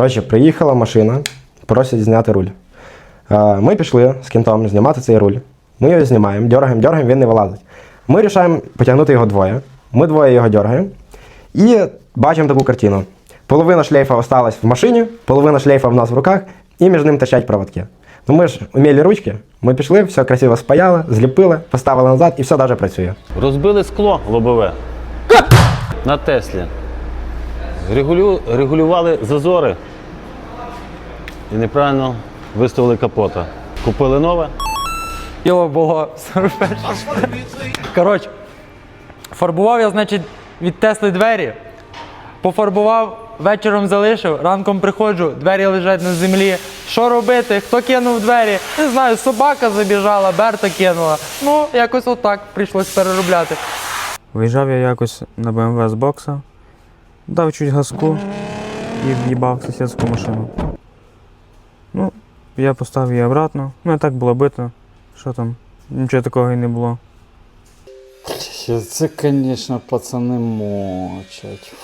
Коротше, приїхала машина, просять зняти руль. Ми пішли з кінтом знімати цей руль. Ми його знімаємо, дергаємо, дергаємо, він не вилазить. Ми вирішаємо потягнути його двоє. Ми двоє його дергаємо. І бачимо таку картину. Половина шлейфа осталась в машині, половина шлейфа в нас в руках, і між ним торчать проводки. Ну ми ж вмілі ручки, ми пішли, все красиво спаяли, зліпили, поставили назад і все навіть працює. Розбили скло лобове на Теслі. Регулю... Регулювали зазори і неправильно виставили капота. Купили нове. Його було 41. Коротше, фарбував я, значить, від Тесли двері. Пофарбував, вечором залишив, ранком приходжу, двері лежать на землі. Що робити? Хто кинув двері? Не знаю, собака забіжала, Берта кинула. Ну, якось отак прийшлось переробляти. Виїжджав я якось на БМВ з бокса, дав чуть газку і в'їбав сусідську машину. Ну, я поставив її обратно. Ну, і так було бито. Що там? Нічого такого і не було. Це, звісно, пацани мочать.